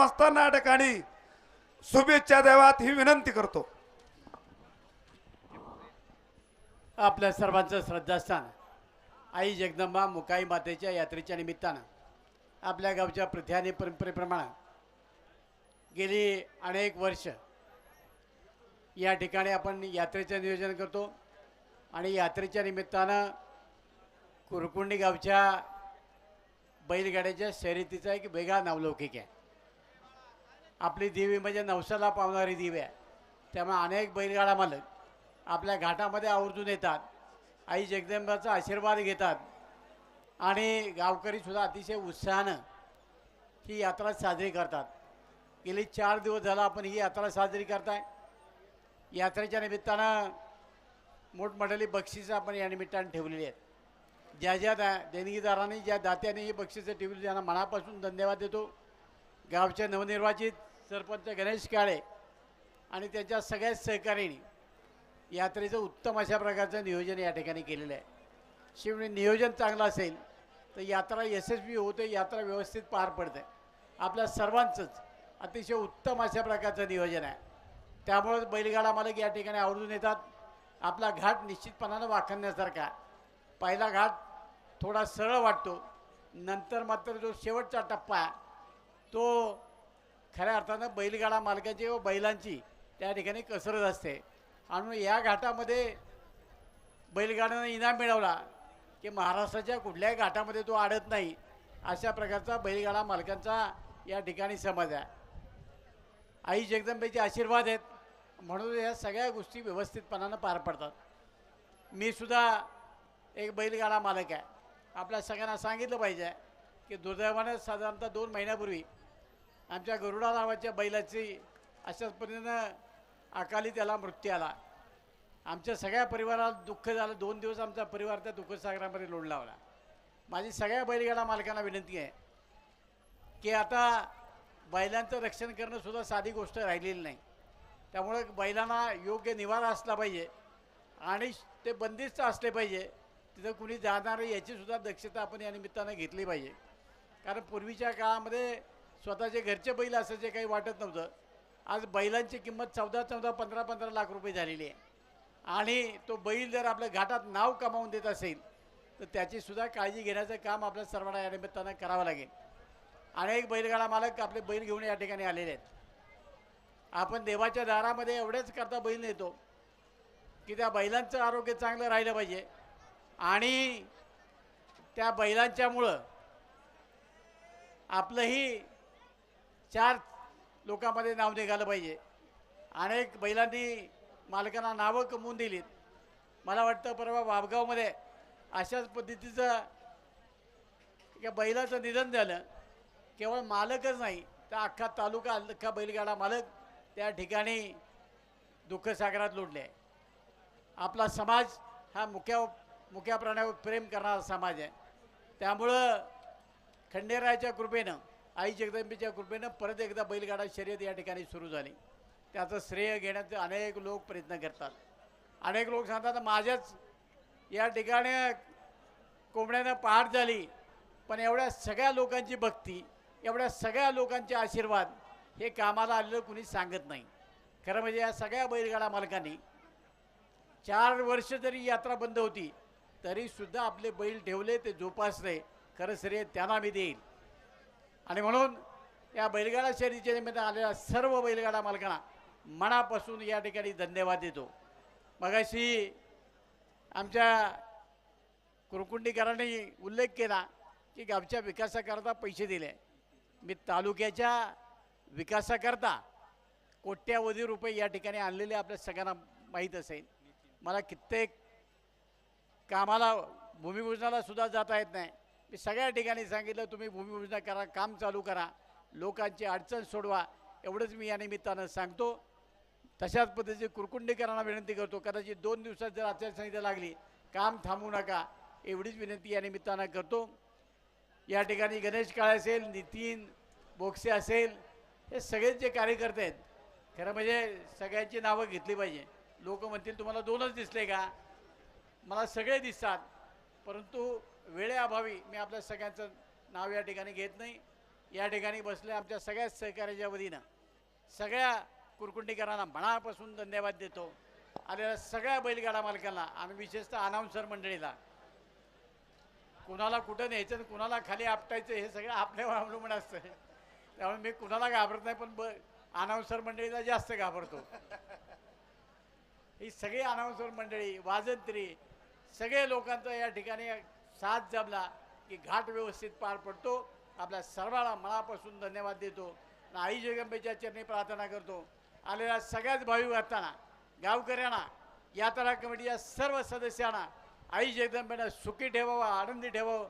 असताना या ठिकाणी शुभेच्छा देवात ही विनंती करतो. आपल्या सर्वांचं श्रद्धास्थान आई जगदंबा मुकाई मातेच्या यात्रेच्या निमित्तानं आपल्या गावच्या प्रथे आणि परंपरेप्रमाणे गेली अनेक वर्ष या ठिकाणी आपण यात्रेचं नियोजन करतो आणि यात्रेच्या निमित्तानं कुरकुंडी गावच्या बैलगाड्याच्या शर्यतीचा एक वेगळा नावलौकिक आहे. आपली देवी म्हणजे नवसाला पावणारी देवी आहे. त्यामुळे अनेक बैलगाडा मालक आपल्या घाटामध्ये आवर्जून येतात. आई जगदंबाचा आशीर्वाद घेतात. आणि गावकरीसुद्धा अतिशय उत्साहानं ही यात्रा साजरी करतात. गेली चार दिवस झाला आपण ही यात्रा साजरी करताय. यात्रेच्या निमित्तानं मोठमोठ्याली बक्षिसं आपण या निमित्तानं ठेवलेली आहेत. ज्या ज्या दा देणगीदारांनी ज्या दात्याने ही बक्षिसं ठेवली त्यांना मनापासून धन्यवाद देतो. गावचे नवनिर्वाचित सरपंच गणेश काळे आणि त्यांच्या सगळ्याच सहकार्याने यात्रेचं उत्तम अशा प्रकारचं नियोजन या ठिकाणी केलेलं आहे. शिवणी नियोजन चांगलं असेल तर यात्रा यशस्वी होते यात्रा व्यवस्थित पार पडते. आपल्या सर्वांचंच अतिशय उत्तम अशा प्रकारचं नियोजन आहे. त्यामुळं बैलगाडा मालक या ठिकाणी आवर्जून येतात. आपला घाट निश्चितपणानं वाखण्यासारखा पहिला घाट थोडा सरळ वाटतो. नंतर मात्र जो शेवटचा टप्पा आहे तो खऱ्या अर्थानं बैलगाडा मालकाची व बैलांची त्या ठिकाणी कसरत असते. आणि या घाटामध्ये बैलगाड्यानं इनाम मिळवला की महाराष्ट्राच्या कुठल्याही घाटामध्ये तो आडत नाही अशा प्रकारचा बैलगाडा मालकांचा या ठिकाणी समज आहे. आई जगदंबेचे आशीर्वाद आहेत म्हणून या सगळ्या गोष्टी व्यवस्थितपणानं पार पडतात. मी सुद्धा एक बैलगाडा मालक आहे. आपल्या सगळ्यांना सांगितलं पाहिजे की दुर्दैवानं साधारणतः दोन महिन्यापूर्वी आमच्या गरुडा नावाच्या बैलाची अशाच पद्धतीनं अकाली त्याला मृत्यू आला. आमच्या सगळ्या परिवाराला दुःख झालं. दोन दिवस आमचा परिवार त्या दुःखसागरामध्ये लोडला लावला माझी सगळ्या बैलगाडा मालकांना विनंती आहे की आता बैलांचं रक्षण करणं सुद्धा साधी गोष्ट राहिलेली नाही. त्यामुळे बैलांना योग्य निवारा असला पाहिजे आणि ते बंदिस्त असले पाहिजे. तिथं कुणी जाणार याचीसुद्धा दक्षता आपण या निमित्तानं घेतली पाहिजे. कारण पूर्वीच्या काळामध्ये स्वतःचे घरचे बैल असायचे काही वाटत नव्हतं. आज बैलांची किंमत चौदा चौदा पंधरा पंधरा लाख रुपये झालेली आहे. आणि तो बैल जर आपल्या घाटात नाव कमावून देत असेल तर त्याचीसुद्धा काळजी घेण्याचं काम आपल्या सर्वांना या निमित्तानं करावं लागेल. अनेक बैलगाडा मालक आपले बैल घेऊन या ठिकाणी आलेले आहेत. आपण देवाच्या दारामध्ये एवढेच करता बैल नेतो की त्या बैलांचं आरोग्य चांगलं राहिलं पाहिजे. आणि त्या बैलांच्यामुळं आपलंही चार लोकांमध्ये नाव निघालं पाहिजे. अनेक बैलांनी मालकांना नावं कमवून दिलीत. मला वाटतं परवा वाबगावमध्ये अशाच पद्धतीचं एका बैलाचं निधन झालं. केवळ मालकच नाही तर अख्खा तालुका अख्खा बैलगाडा मालक त्या ठिकाणी दुःखसागरात लोटले आहे. आपला समाज हा मुख्या मुख्या प्राण्यावर प्रेम करणारा समाज आहे. त्यामुळं खंडेरायाच्या कृपेनं आई जगदंबेच्या कृपेनं परत एकदा बैलगाडा शर्यत या ठिकाणी सुरू झाली. त्याचं श्रेय घेण्याचे अनेक लोक प्रयत्न करतात. अनेक लोक सांगतात माझ्याच या ठिकाणी कोंबड्यानं पहाट झाली पण एवढ्या सगळ्या लोकांची भक्ती एवढ्या सगळ्या लोकांचे आशीर्वाद हे कामाला आलेलं कुणी सांगत नाही. खरं म्हणजे या सगळ्या बैलगाडा मालकांनी चार वर्ष जरी यात्रा बंद होती तरीसुद्धा आपले बैल ठेवले ते जोपासले खरं श्रेय त्यांना मी देईल. आणि म्हणून या बैलगाडा शर्यतीच्या निमित्त आलेल्या सर्व बैलगाडा मालकांना मनापासून या ठिकाणी धन्यवाद देतो. मगाशी आमच्या कुरकुंडीकरांनी उल्लेख केला की गावच्या विकासाकरता पैसे दिले. मी तालुक्याच्या विकासाकरता कोट्यावधी रुपये या ठिकाणी आणलेले आपल्या सगळ्यांना माहीत असेल. मला कित्येक कामाला भूमिपूजनाला सुद्धा जाता येत नाही. मी सगळ्या ठिकाणी सांगितलं तुम्ही भूमिपूजन करा काम चालू करा लोकांची अडचण सोडवा एवढंच मी या निमित्तानं सांगतो. तशाच पद्धतीची कुरकुंडीकरांना विनंती करतो कदाचित दोन दिवसात जर आचारसंहिता लागली काम थांबू नका एवढीच विनंती या निमित्तानं करतो. या ठिकाणी गणेश काळे असेल नितीन बोक्से असेल हे सगळेच जे कार्यकर्ते आहेत खरं म्हणजे सगळ्यांची नावं घेतली पाहिजे. लोक म्हणतील तुम्हाला दोनच दिसले का? मला सगळे दिसतात परंतु वेळेअभावी मी आपल्या सगळ्यांचं नाव या ठिकाणी घेत नाही. या ठिकाणी बसल्या आमच्या सगळ्याच सहकार्याच्या वतीनं. सगळ्या कुरकुंडीकरांना मनापासून धन्यवाद देतो. आलेल्या सगळ्या बैलगाडा मालकांना आणि विशेषतः अनाऊन्सर मंडळीला. कुणाला कुठं न्यायचं आणि कुणाला खाली आपटायचं हे सगळं आपल्यावर अवलंबून असतं. त्यामुळे मी कुणाला घाबरत नाही पण ब अनाऊन्सर मंडळीला जास्त घाबरतो. ही सगळी अनाऊन्सर मंडळी वाजंत्री सगळे लोकांचं या ठिकाणी साथ जमला की घाट व्यवस्थित पार पडतो. आपल्या सर्वांना मनापासून धन्यवाद देतो. आणि आई जगंबेच्या चरणी प्रार्थना करतो. आलेल्या सगळ्याच भाविक असताना गावकऱ्यांना यात्रा कमिटीच्या सर्व सदस्यांना आई जगदंबेनं सुखी ठेवावं आनंदी ठेवावं.